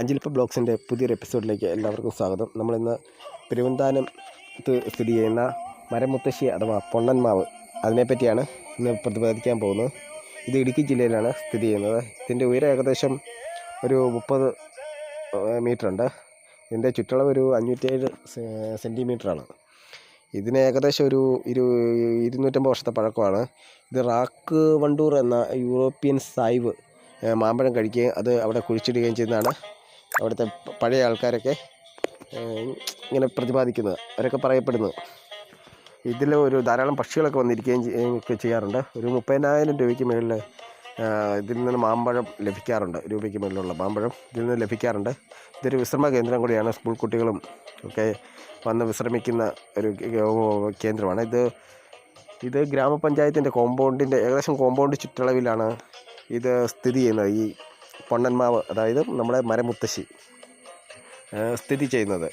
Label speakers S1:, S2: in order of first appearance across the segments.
S1: അഞ്ചിലിപ്പ ബ്ലോഗ്സിന്റെ പുതിയൊരു എപ്പിസോഡിലേക്ക് എല്ലാവർക്കും സ്വാഗതം. നമ്മളിന്ന് പെരുവന്താനത്ത് സ്ഥിതി ചെയ്യുന്ന മരമുത്തശ്ശി അഥവാ പൊണ്ണന്മാവ്. അതിനെപ്പറ്റിയാണ് ഇന്ന് പ്രതിപാദിക്കാൻ പോകുന്നത്. ഇത് ഇടുക്കി ജില്ലയിലാണ് സ്ഥിതി ചെയ്യുന്നത്. ഇതിന്റെ ഉയരം ഏകദേശം ഒരു മുപ്പത് മീറ്റർ ഉണ്ട് ഇതിന്റെ ചുറ്റളവ് ഒരു അഞ്ഞൂറ്റേഴ് സെന്റിമീറ്ററാണ്. ഇതിന് ഏകദേശം ഒരു ഇരു ഇരുന്നൂറ്റമ്പത് വർഷത്തെ പഴക്കമാണ്. ഇത് റാക്ക് വണ്ടൂർ എന്ന യൂറോപ്യൻ സായിവ് മാമ്പഴം കഴിക്കുകയും അത് അവിടെ കുഴിച്ചിടുകയും ചെയ്യുന്നതാണ്. അവിടുത്തെ പഴയ ആൾക്കാരൊക്കെ ഇങ്ങനെ പ്രതിപാദിക്കുന്നത് അവരൊക്കെ പറയപ്പെടുന്നത്. ഇതിൽ ഒരു ധാരാളം പക്ഷികളൊക്കെ വന്നിരിക്കുകയും ഒക്കെ ചെയ്യാറുണ്ട്. ഒരു മുപ്പതിനായിരം രൂപയ്ക്ക് മുകളിൽ ഇതിൽ നിന്ന് മാമ്പഴം ലഭിക്കാറുണ്ട്. രൂപയ്ക്ക് മുകളിലുള്ള മാമ്പഴം ഇതിൽ നിന്ന് ലഭിക്കാറുണ്ട്. ഇതൊരു വിശ്രമ കേന്ദ്രം കൂടിയാണ്. സ്കൂൾ കുട്ടികളും ഒക്കെ വന്ന് വിശ്രമിക്കുന്ന ഒരു കേന്ദ്രമാണ്. ഇത് ഇത് ഗ്രാമപഞ്ചായത്തിന്റെ കോമ്പൗണ്ടിന്റെ ഏകദേശം കോമ്പൗണ്ട് ചുറ്റളവിലാണ് ഇത് സ്ഥിതി ചെയ്യുന്നത്. ഈ പൊണ്ണന്മാവ് അതായത് നമ്മുടെ മരമുത്തശ്ശി സ്ഥിതി ചെയ്യുന്നത്.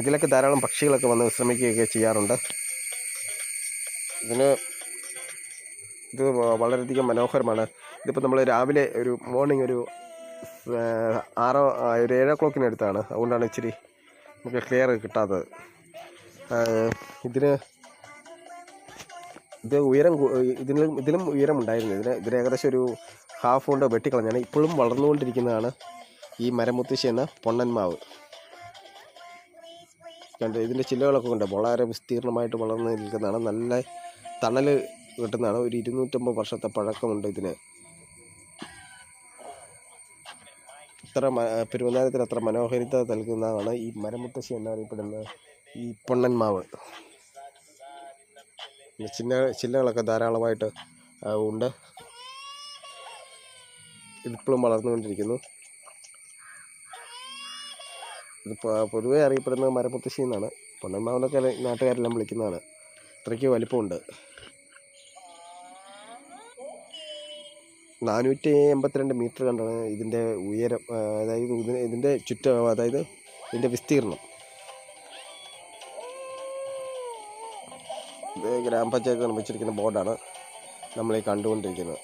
S1: ഇതിലൊക്കെ ധാരാളം പക്ഷികളൊക്കെ വന്ന് വിശ്രമിക്കുകയൊക്കെ ചെയ്യാറുണ്ട്. ഇതിന് ഇത് വളരെയധികം മനോഹരമാണ്. ഇതിപ്പോൾ നമ്മൾ രാവിലെ ഒരു മോർണിംഗ് ഒരു ആറോ ഒരു ഏഴോ ക്ലോക്കിനടുത്താണ് അതുകൊണ്ടാണ് ഇച്ചിരി നമുക്ക് ക്ലിയർ കിട്ടാത്തത്. ഇതിന് ഇത് ഉയരം ഇതിലും ഇതിലും ഉയരം ഉണ്ടായിരുന്നു. ഇതിന് ഇതിന് ഏകദേശം ഒരു ഹാഫ് കൊണ്ട് വെട്ടിക്കളഞ്ഞാണ്. ഇപ്പോഴും വളർന്നുകൊണ്ടിരിക്കുന്നതാണ് ഈ മരമുത്തശ്ശി എന്ന പൊണ്ണന്മാവ്. കണ്ട് ഇതിന്റെ ചില്ലകളൊക്കെ ഉണ്ട് വളരെ വിസ്തീർണമായിട്ട് വളർന്നു നിൽക്കുന്നതാണ്. നല്ല തണൽ കിട്ടുന്നതാണ്. ഒരു ഇരുന്നൂറ്റമ്പത് വർഷത്തെ പഴക്കമുണ്ട് ഇതിന്. ഇത്ര പെരുവനാരത്തിന് അത്ര മനോഹരിത നൽകുന്നതാണ് ഈ മരമുത്തശ്ശി എന്നറിയപ്പെടുന്ന ഈ പൊണ്ണന്മാവ്. പിന്നെ ചിന്ന ചില്ലകളൊക്കെ ധാരാളമായിട്ട് ഉണ്ട്. ഇതിപ്പോഴും വളർന്നുകൊണ്ടിരിക്കുന്നു. ഇതിപ്പോൾ പൊതുവെ അറിയപ്പെടുന്നത് മരമുത്തശ്ശി എന്നാണ്. പൊന്നന്മാവെന്നൊക്കെ നാട്ടുകാരെല്ലാം വിളിക്കുന്നതാണ്. ഇത്രയ്ക്ക് വലിപ്പമുണ്ട്. നാനൂറ്റി എൺപത്തിരണ്ട് മീറ്റർ കണ്ടാണ് ഇതിന്റെ ഉയരം അതായത് ഇതിന്റെ ചുറ്റ അതായത് ഇതിന്റെ വിസ്തീർണം ഇത് ഗ്രാമപഞ്ചായത്ത് നിർമ്മിച്ചിരിക്കുന്ന ബോർഡാണ് നമ്മൾ ഈ കണ്ടുകൊണ്ടിരിക്കുന്നത്